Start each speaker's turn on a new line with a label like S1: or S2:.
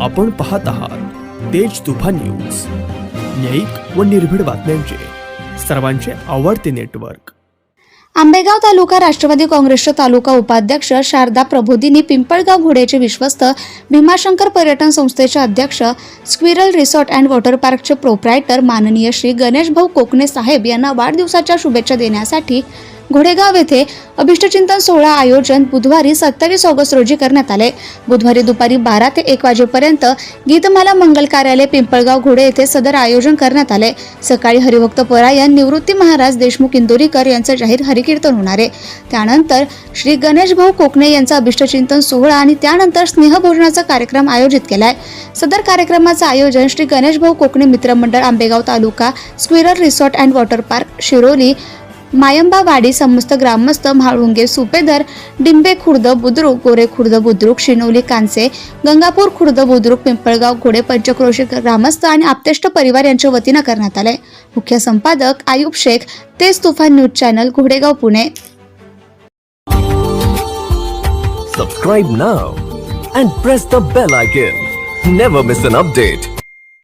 S1: आपण पाहत आहात तेज तुफान न्यूज. न्यायिक व निर्भीड बातम्यांचे. सर्वांचे आवडते नेटवर्क.
S2: आंबेगाव तालुका राष्ट्रवादी काँग्रेसचे तालुका उपाध्यक्ष शारदा प्रबोधिनी पिंपळगाव घोड्याचे विश्वस्त भीमाशंकर पर्यटन संस्थेचे अध्यक्ष स्क्विरल रिसॉर्ट अँड वॉटर पार्कचे प्रोप्रायटर माननीय श्री गणेश भाऊ कोकणे साहेब यांना वाढदिवसाच्या शुभेच्छा देण्यासाठी घोडेगाव येथे अभिष्टचिंतन सोहळा आयोजन बुधवारी सत्तावीस ऑगस्ट रोजी करण्यात आले. बुधवारी दुपारी बारा ते एक वाजेपर्यंत गीतमाला मंगल कार्यालय पिंपळगाव घोडे येथे सदर आयोजन करण्यात आले. सकाळी हरिभक्त परायण निवृत्ती महाराज देशमुख इंदोरीकर यांचं जाहीर हरिकीर्तन होणार आहे. त्यानंतर श्री गणेश भाऊ कोकणे यांचा अभिष्टचिंतन सोहळा आणि त्यानंतर स्नेहभोजनाचा कार्यक्रम आयोजित केलाय. सदर कार्यक्रमाचं आयोजन श्री गणेश भाऊ कोकणे मित्रमंडळ आंबेगाव तालुका squirrel resort and water park Shiroli Mayambawadi समस्त ग्रामस्थ म्हाळुंगे सुपेदर डिंबे खुर्द बुद्रुक गोरे खुर्द बुद्रुक शिनोली कांसे गंगापूर खुर्द बुद्रुक पिंपळगाव घोडे पंचक्रोशी ग्रामस्थ आणि आपतेष्ट परिवार यांच्या वतीनं करण्यात आले मुख्य संपादक Ayub Shaikh Tej Tufan news channel घोडेगाव Pune
S3: Subscribe now and press the bell icon. Never miss an update.